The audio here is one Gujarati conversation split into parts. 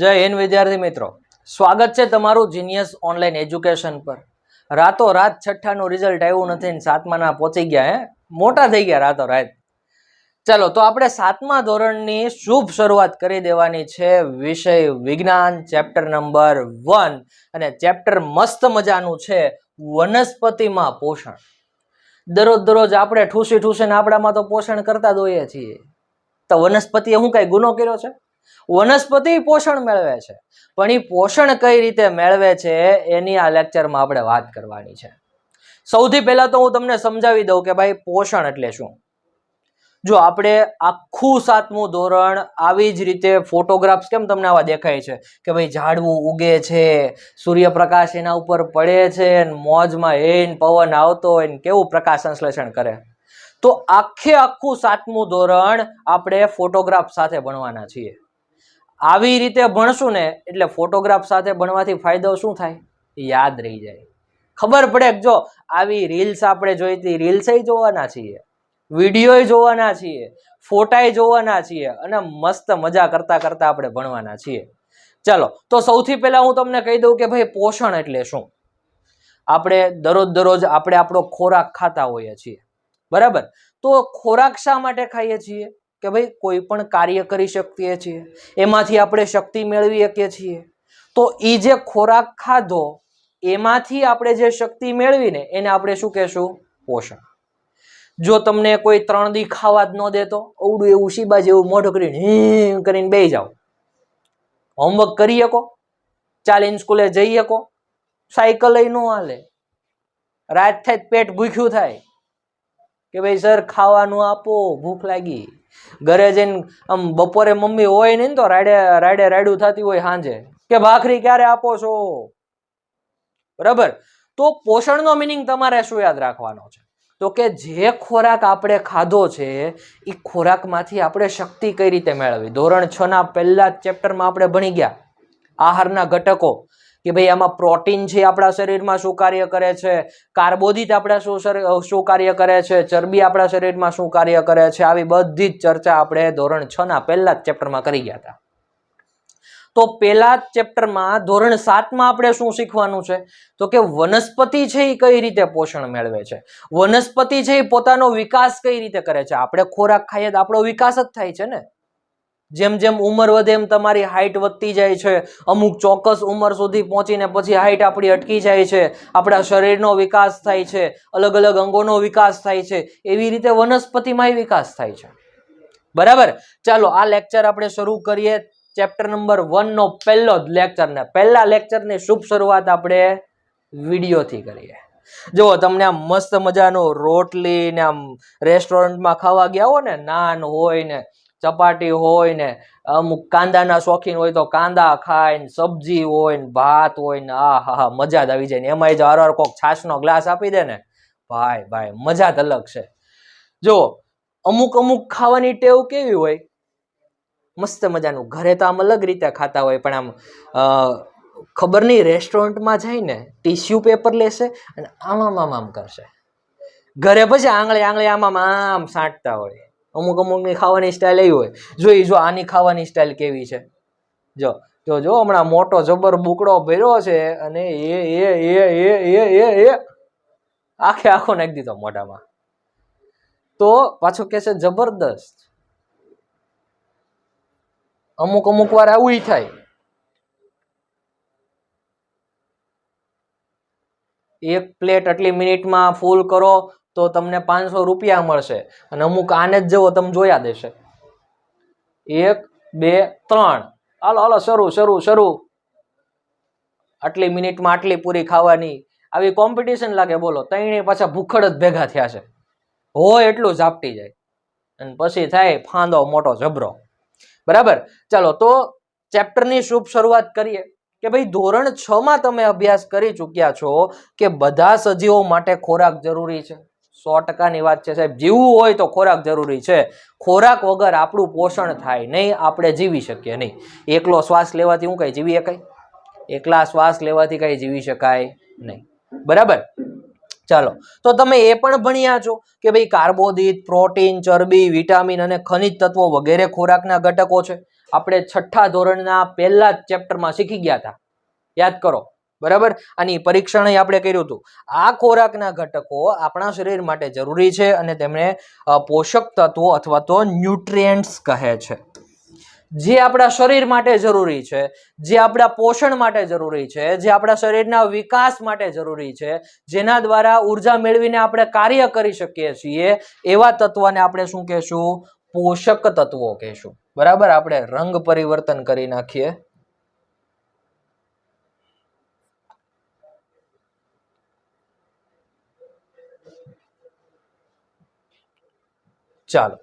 જય હિન્દ વિદ્યાર્થી મિત્રો. સ્વાગત છે તમારું જીનિયસ ઓનલાઈન એજ્યુકેશન પર. રાતો રાત છઠ્ઠાનું રિઝલ્ટ આવ્યું નથી ને સાતમાના પહોંચી ગયા, હે? મોટા થઈ ગયા રાતો રાત ચાલો, તો આપણે સાતમા ધોરણની શુભ શરૂઆત કરી દેવાની છે વિષય વિજ્ઞાન ચેપ્ટર નંબર વન અને ચેપ્ટર મસ્ત મજાનું છે વનસ્પતિમાં પોષણ. દરરોજ દરરોજ આપણે ઠૂસી ઠૂસીને આપણામાં તો પોષણ કરતા જ હોઈએ છીએ. તો વનસ્પતિએ શું કાંઈ ગુનો કર્યો છે? વનસ્પતિ પોષણ મેળવે છે. પણ એ પોષણ કઈ રીતે મેળવે છે એની આ લેક્ચરમાં આપણે વાત કરવાની છે. સૌથી પહેલા તો હું તમને સમજાવી દઉં કે ભાઈ પોષણ એટલે શું? જો આપણે આખું સાતમું ધોરણ આવી જ રીતે ફોટોગ્રાફ્સ કેમ તમને આવા દેખાય છે? કે ભાઈ ઝાડવું ઉગે છે, સૂર્યપ્રકાશ એના ઉપર પડે છે મોજમાં હેન પવન આવતો હોય ને કેવું પ્રકાશ સંશ્લેષણ કરે? તો આખે આખું સાતમું ધોરણ આપણે ફોટોગ્રાફ સાથે ભણવાના છીએ. આવી રીતે ભણશું ને, એટલે ફોટોગ્રાફ સાથે ભણવાથી ફાયદો શું થાય? યાદ રહી જાય. ખબર પડે જો આવી રીલ્સ આપણે જોઈતી રીલ્સ જોવાના છીએ વીડિયો જોવાના છીએ ફોટાય જોવાના છીએ અને મસ્ત મજા કરતા કરતા આપણે ભણવાના છીએ. ચાલો, તો સૌથી પહેલા હું તમને કહી દઉં કે ભાઈ પોષણ એટલે શું? આપણે દરરોજ દરરોજ આપણે આપણો ખોરાક ખાતા હોઈએ છીએ. બરાબર? તો ખોરાક શા માટે ખાઈએ છીએ? કે ભાઈ કોઈ પણ કાર્ય કરી શકીએ છીએ, એમાંથી આપણે શક્તિ મેળવી શકીએ છીએ. તો એ જે ખોરાક ખાધો, એમાંથી આપણે જે શક્તિ મેળવીને એને આપણે શું કહેશું? પોષણ. જો તમને કોઈ ત્રણ દી ખાવા જ ન દેતો, અવડું એવું શીબા જેવું મોઢું કરીને કરીને બેસી જાઓ. હોમવર્ક કરી શકો, ચાલીને સ્કૂલે જઈ શકો સાયકલ ન હાલે. રાત થાય પેટ ભૂખ્યું થાય. કે ભાઈ, સર, ખાવાનું આપો. ભૂખ લાગી. ઘરે જઈને આમ બપોરે મમ્મી હોય નહીં તો રાડે રાડે રાડું થતી હોય સાંજે. કે ભાખરી ક્યારે આપો છો? બરાબર? તો પોષણનો મિનિંગ તમારે શું યાદ રાખવાનો છે? તો કે જે ખોરાક આપણે ખાધો છે એ ખોરાકમાંથી આપણે શક્તિ કઈ રીતે મેળવી? ધોરણ છ ના પહેલા ચેપ્ટરમાં આપણે ભણી ગયા. આહારના ઘટકો. કે ભાઈ આમાં પ્રોટીન છે આપણા શરીરમાં શું કાર્ય કરે છે? કાર્બોદિત આપણા શું શું કાર્ય કરે છે? ચરબી આપણા શરીરમાં શું કાર્ય કરે છે? આવી બધી જ ચર્ચા આપણે ધોરણ છ ના પહેલા જ ચેપ્ટરમાં કરી ગયા હતા તો પહેલા જ ચેપ્ટરમાં ધોરણ સાતમાં આપણે શું શીખવાનું છે? તો કે વનસ્પતિ છે એ કઈ રીતે પોષણ મેળવે છે? વનસ્પતિ છે એ પોતાનો વિકાસ કઈ રીતે કરે છે? આપણે ખોરાક ખાઈએ તો આપણો વિકાસ જ થાય છે ને? જેમ જેમ ઉંમર વધે એમ તમારી હાઈટ વધતી જાય છે. અમુક ચોક્કસ ઉંમર સુધી પહોંચીને પછી હાઈટ આપણી અટકી જાય છે. આપણા શરીરનો વિકાસ થાય છે. અલગ અલગ અંગોનો વિકાસ થાય છે. એવી રીતે વનસ્પતિમાંય વિકાસ થાય છે. બરાબર? ચાલો, આ લેક્ચર આપણે શરૂ કરીએ ચેપ્ટર નંબર વનનો પહેલો જ લેક્ચરને પહેલા લેક્ચરની શુભ શરૂઆત આપણે વિડીયોથી કરીએ. જુઓ, તમને આમ મસ્ત મજાનું રોટલી ને આમ રેસ્ટોરન્ટમાં ખાવા ગયા હો ને, નાન હોય ને ચપાટી હોય ને, અમુક કાંદાના શોખીન હોય તો કાંદા ખાય ને, સબ્જી હોય ને, ભાત હોય ને, આ હા હા, મજા જ આવી જાય ને. એમાંય જો હરવાર કોક છાશનો ગ્લાસ આપી દે ને. ભાઈ ભાઈ, મજા જ અલગ છે. જો, અમુક અમુક ખાવાની ટેવ કેવી હોય? મસ્ત મજાનું. ઘરે તો આમ અલગ રીતે ખાતા હોય, પણ આમ ખબર નહીં, રેસ્ટોરન્ટમાં જઈને ટીશ્યુ પેપર લેશે અને આમ આમ આમ કરશે. ઘરે પછી આંગળી આંગળી આમ આમ આમ સાંટતા હોય. અમુક અમુકની ખાવાની સ્ટાઇલ એવી હોય. જોઈ, જો આની ખાવાની સ્ટાઇલ કેવી છે. જો જો જો હમણાં મોટો જબર બુકડો ભર્યો છે અને એ એ એ એ એ એ એ આખે આખો નાખી દીધો મોઢામાં. તો પાછો કે છે જબરદસ્ત. અમુક અમુક વાર આવું થાય. એક પ્લેટ આટલી મિનિટમાં ફૂલ કરો તો તમને પાંચસો રૂપિયા મળશે. અને અમુક આને જ જવો તમે જોયા દેશે. એક, બે, ત્રણ. હાલો હાલો, શરૂ શરૂ શરૂ. આટલી મિનિટમાં આટલી પૂરી ખાવાની. આવી કોમ્પિટિશન લાગે, બોલો. તઈને પાછા ભૂખડ જ ભેગા થયા છે. હોય એટલું ઝાપટી જાય. અને પછી થાય ફાંદો મોટો જબરો બરાબર? ચાલો, તો ચેપ્ટરની શુભ શરૂઆત કરીએ. કે ભાઈ, ધોરણ છ માં તમે અભ્યાસ કરી ચૂક્યા છો કે બધા સજીવો માટે ખોરાક જરૂરી છે? સો ટકાની વાત છે સાહેબ. જીવવું હોય તો ખોરાક જરૂરી છે. ખોરાક વગર આપણું પોષણ થાય નહીં, આપણે જીવી શકીએ નહીં. એકલો શ્વાસ લેવાથી હું કંઈ જીવી શકાય એકલા શ્વાસ લેવાથી કંઈ જીવી શકાય નહીં. બરાબર? ચાલો. તો તમે એ પણ ભણ્યા છો કે ભાઈ કાર્બોદિત, પ્રોટીન, ચરબી, વિટામિન અને ખનિજ તત્વો વગેરે ખોરાકના ઘટકો છે. આપણે છઠ્ઠા ધોરણના પહેલા જ ચેપ્ટરમાં શીખી ગયા હતા. યાદ કરો. બરાબર? આની પરીક્ષણ આપણે કર્યું હતું. આ ખોરાકના ઘટકો આપણા શરીર માટે જરૂરી છે અને તેમણે પોષક તત્વો અથવા તો ન્યુટ્રિયન્ટ્સ કહે છે. જે આપણા શરીર માટે જરૂરી છે, જે આપણા પોષણ માટે જરૂરી છે, જે આપણા શરીરના વિકાસ માટે જરૂરી છે, જેના દ્વારા ઊર્જા મેળવીને આપણે કાર્ય કરી શકીએ છીએ, એવા તત્વને આપણે શું કહેશું? પોષક તત્વો કહેશું. બરાબર? આપણે રંગ પરિવર્તન કરી નાખીએ. ચાલો.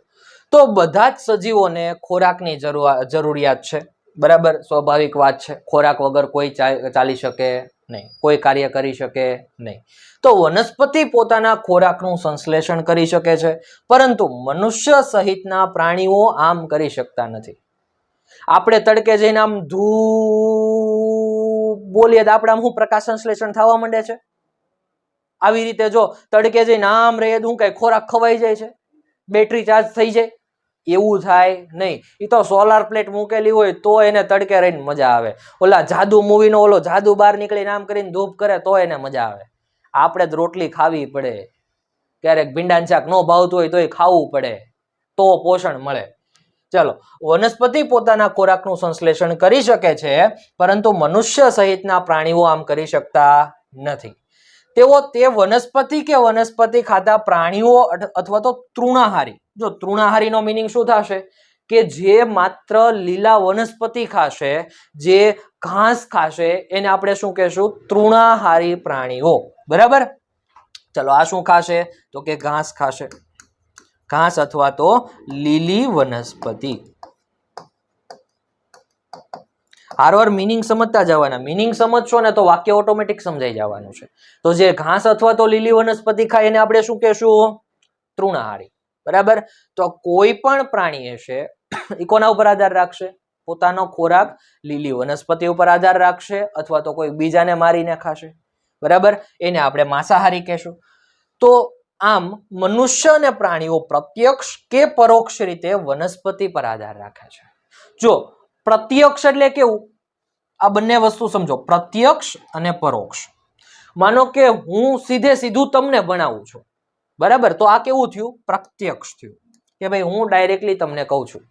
તો બધા જ સજીવોને ખોરાકની જરૂર જરૂરિયાત છે. બરાબર? સ્વાભાવિક વાત છે. ખોરાક વગર કોઈ ચાલી શકે નહીં. કોઈ કાર્ય કરી શકે નહીં. તો વનસ્પતિ પોતાના ખોરાકનું સંશ્લેષણ કરી શકે છે, પરંતુ મનુષ્ય સહિતના પ્રાણીઓ આમ કરી શકતા નથી. આપણે તડકે જઈને આમ ધૂ બોલીએ તો આપણે આમ શું પ્રકાશ સંશ્લેષણ થવા માંડે છે આવી રીતે જો તડકે જઈને આમ રહીએ તો શું કઈ ખોરાક ખવાઈ જાય છે બેટરી ચાર્જ થઈ જાય. એવું થાય નહીં. એ તો સોલાર પ્લેટ મૂકેલી હોય તો એને તડકે રહીને મજા આવે. ઓલા જાદુ મૂવીનો ઓલો જાદુ બહાર નીકળીને આમ કરીને ધૂપ કરે તો એને મજા આવે. આપણે જ રોટલી ખાવી પડે. ક્યારેક ભીંડાન શાક ન ભાવતું હોય તો એ ખાવું પડે. તો પોષણ મળે. ચલો, વનસ્પતિ પોતાના ખોરાકનું સંશ્લેષણ કરી શકે છે, પરંતુ મનુષ્ય સહિતના પ્રાણીઓ આમ કરી શકતા નથી. તેઓ તે વનસ્પતિ કે વનસ્પતિ ખાતા પ્રાણીઓ અથવા તો તૃણાહારી. જો તૃણાહારીનો મિનિંગ શું થશે? કે જે માત્ર લીલા વનસ્પતિ ખાશે, જે ઘાસ ખાશે, એને આપણે શું કહેશું? તૃણાહારી પ્રાણીઓ. બરાબર? ચલો આ શું ખાશે? તો કે ઘાસ ખાશે. ઘાસ અથવા તો લીલી વનસ્પતિ. હારવાર મિનિંગ સમજતા જવાના. મિનિંગ સમજશો ને તો વાક્ય ઓટોમેટિક સમજાઈ જવાનું છે. તો જે ઘાસ અથવા તો લીલી વનસ્પતિ ખાય એને આપણે શું કહેશું? તૃણાહારી. બરાબર? તો કોઈ પણ પ્રાણી હશે એ કોના ઉપર આધાર રાખશે? પોતાનો ખોરાક લીલી વનસ્પતિ ઉપર આધાર રાખશે અથવા તો કોઈ બીજાને મારીને ખાશે. બરાબર? એને આપણે માંસાહારી કહેશું. તો આમ મનુષ્ય અને પ્રાણીઓ પ્રત્યક્ષ કે પરોક્ષ રીતે વનસ્પતિ પર આધાર રાખે છે. જો પ્રત્યક્ષ એટલે કેવું? આ બંને વસ્તુ સમજો. પ્રત્યક્ષ અને પરોક્ષ. માનો કે હું સીધે સીધું તમને ભણાવું છું. બરાબર? તો આ કેવું થયું? પ્રત્યક્ષ થયું. કે ભાઈ, હું ડાયરેક્ટલી તમને કહું છું.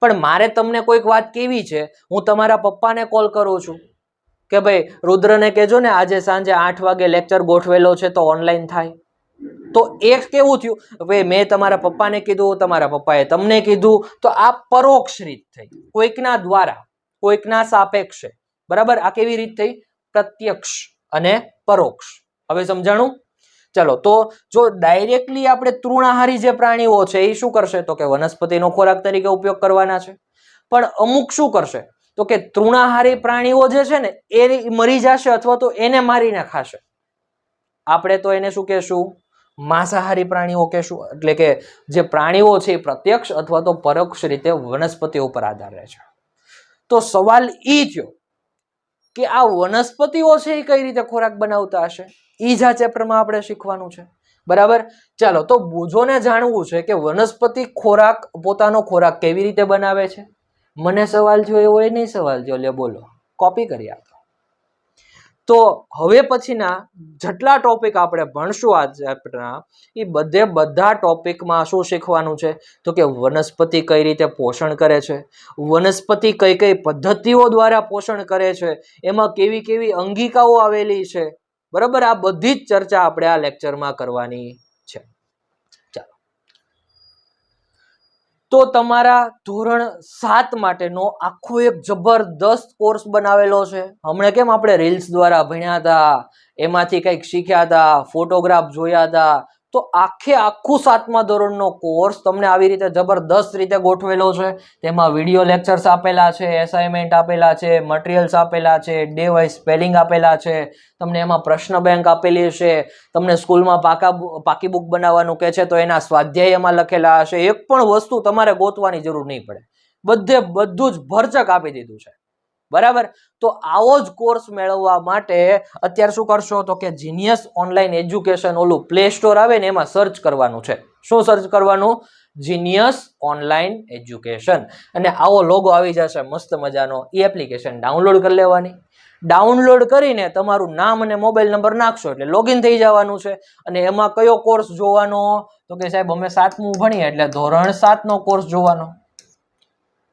પણ મારે તમને કોઈક વાત કેવી છે? હું તમારા પપ્પાને કોલ કરું છું. કે ભાઈ, રુદ્રને કહેજો ને, આજે સાંજે આઠ વાગે લેક્ચર ગોઠવેલો છે તો ઓનલાઈન થાય. તો એ કેવું થયું? ભાઈ મેં તમારા પપ્પાને કીધું, તમારા પપ્પાએ તમને કીધું, તો આ પરોક્ષ રીત થઈ. કોઈકના દ્વારા, કોઈકના સાપેક્ષે. બરાબર? આ કેવી રીત થઈ? પ્રત્યક્ષ અને પરોક્ષ. હવે સમજાણું? ચલો, તો જો ડાયરેક્ટલી આપણે તૃણાહારી જે પ્રાણીઓ છે, એ શું કરશે? તો કે વનસ્પતિનો ખોરાક તરીકે ઉપયોગ કરવાના છે. પણ અમુક શું કરશે? તો કે તૃણાહારી પ્રાણીઓ જે છે ને, એ મરી જશે અથવા તો એને મારીને ખાશે. આપણે તો એને શું કહેશું? માંસાહારી પ્રાણીઓ કહેશું, એટલે કે જે પ્રાણીઓ છે એ પ્રત્યક્ષ અથવા તો પરોક્ષ રીતે વનસ્પતિઓ પર આધાર રહે છે. તો સવાલ એ થયો કે આ વનસ્પતિઓ છે એ કઈ રીતે ખોરાક બનાવતા હશે? એ જ આ ચેપ્ટરમાં આપણે શીખવાનું છે. બરાબર? ચાલો, તો બુજોને જાણવું છે કે વનસ્પતિ ખોરાક, પોતાનો ખોરાક કેવી રીતે બનાવે છે? મને સવાલ થયો એવો એ નહીં સવાલ થયો, લે બોલો. કોપી કરી આપો. તો હવે પછીના જેટલા ટોપિક આપણે ભણશું આ ચેપ્ટરના એ બધે બધા ટોપિકમાં શું શીખવાનું છે? તો કે વનસ્પતિ કઈ રીતે પોષણ કરે છે? વનસ્પતિ કઈ કઈ પદ્ધતિઓ દ્વારા પોષણ કરે છે? એમાં કેવી કેવી અંગિકાઓ આવેલી છે? બરાબર, આ બધી જ ચર્ચા આપણે આ લેક્ચરમાં કરવાની છે ચાલો તો તમારા ધોરણ સાત માટેનો આખો એક જબરદસ્ત કોર્સ બનાવેલો છે. હમણાં કેમ આપણે રીલ્સ દ્વારા ભણ્યા હતા? એમાંથી કંઈક શીખ્યા હતા? ફોટોગ્રાફ જોયા હતા? તો આખે આખું સાતમા ધોરણનો કોર્સ તમને આવી રીતે જબરદસ્ત રીતે ગોઠવેલો છે. તેમાં વીડિયો લેક્ચર્સ આપેલા છે એસાઇનમેન્ટ આપેલા છે મટીરિયલ્સ આપેલા છે ડે વાઇઝ સ્પેલિંગ આપેલા છે. તમને એમાં પ્રશ્ન બેંક આપેલી હશે તમને સ્કૂલમાં પાકા પાકી બુક બનાવવાનું કહે છે તો એના સ્વાધ્યાય એમાં લખેલા હશે. એક પણ વસ્તુ તમારે ગોતવાની જરૂર નહીં પડે. બધે બધું જ ભરચક આપી દીધું છે. બરાબર? તો આવો જ કોર્સ મેળવવા માટે અત્યારે શું કરશો? તો કે જીનિયસ ઓનલાઈન એજ્યુકેશન ઓલું પ્લે સ્ટોર આવે ને એમાં સર્ચ કરવાનું છે. શું સર્ચ કરવાનું? જીનિયસ ઓનલાઈન એજ્યુકેશન અને આવો લોગો આવી જશે, મસ્ત મજાનો. એ એપ્લિકેશન ડાઉનલોડ કરી લેવાની. ડાઉનલોડ કરીને તમારું નામ અને મોબાઈલ નંબર નાખશો એટલે લોગિન થઈ જવાનું છે. અને એમાં કયો કોર્સ જોવાનો? તો કે સાહેબ, અમે સાતમું ભણીએ એટલે ધોરણ સાતનો કોર્સ જોવાનો.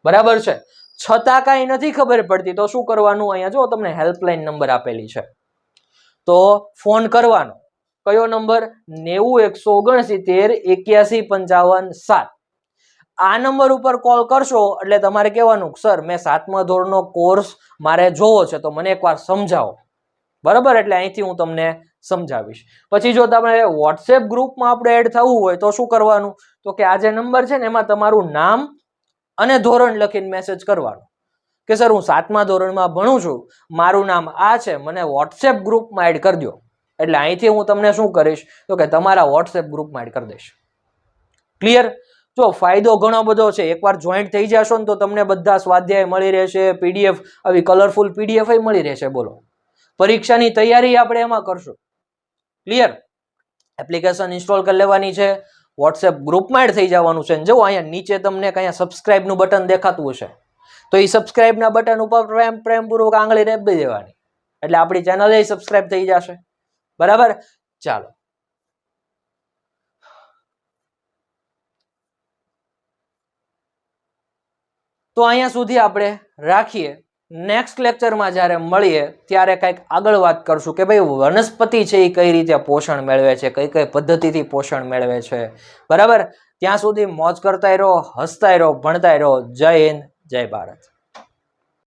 બરાબર છે? છતાં કાંઈ નથી ખબર પડતી. તો શું કરવાનું? અહીંયા જો તમને હેલ્પલાઇન નંબર આપેલી છે. તો ફોન કરવાનો. કયો નંબર નેવું એકસો ઓગણસિત્તેર એક્યાસી પંચાવન સાત. આ નંબર ઉપર કોલ કરશો એટલે તમારે કહેવાનું સર, મેં સાતમા ધોરણનો કોર્સ મારે જોવો છે, તો મને એકવાર સમજાવો. બરાબર? એટલે અહીંથી હું તમને સમજાવીશ. પછી જો તમારે વોટ્સએપ ગ્રુપમાં આપણે એડ થવું હોય તો શું કરવાનું? તો કે આ જે નંબર છે ને, એમાં તમારું નામ અને ધોરણ લખીને મેસેજ કરવાનો. કે સર હું સાતમા ધોરણમાં ભણું છું. મારું નામ આ છે. મને વોટ્સએપ ગ્રુપમાં એડ કરી દો એટલે અહીંથી હું તમને શું કરીશ? તો કે તમારા વોટ્સએપ ગ્રુપમાં એડ કરી દઈશ. ક્લિયર જો ફાયદો ઘણો બધો છે. એકવાર જોઈન્ટ થઈ જશો ને તો તમને બધા સ્વાધ્યાય મળી રહેશે પીડીએફ આવી કલરફુલ પીડીએફ મળી રહેશે. બોલો. પરીક્ષાની તૈયારી આપણે એમાં કરશું. ક્લિયર એપ્લિકેશન ઇન્સ્ટોલ કરી લેવાની છે. વોટ્સએપ ગ્રુપમાં એડ થઈ જવાનું છે જો અહીંયા નીચે તમને કયા સબસ્ક્રાઇબનું બટન દેખાતું હશે, તો એ સબસ્ક્રાઇબના બટન ઉપર પ્રેમ, પ્રેમપૂર્વક આંગળી રેપી દેવાની. એટલે આપણી ચેનલ એ સબસ્ક્રાઇબ થઈ જશે. બરાબર? ચાલો. તો અહીંયા સુધી આપણે રાખીએ. નેક્સ્ટ લેક્ચરમાં જ્યારે મળીએ, ત્યારે કંઈક આગળ વાત કરશું કે ભાઈ વનસ્પતિ છે એ કઈ રીતે પોષણ મેળવે છે, કઈ કઈ પદ્ધતિથી પોષણ મેળવે છે. બરાબર? ત્યાં સુધી મોજ કરતા રહો, હસતા રહો, ભણતા રહો. જય હિન્દ, જય ભારત.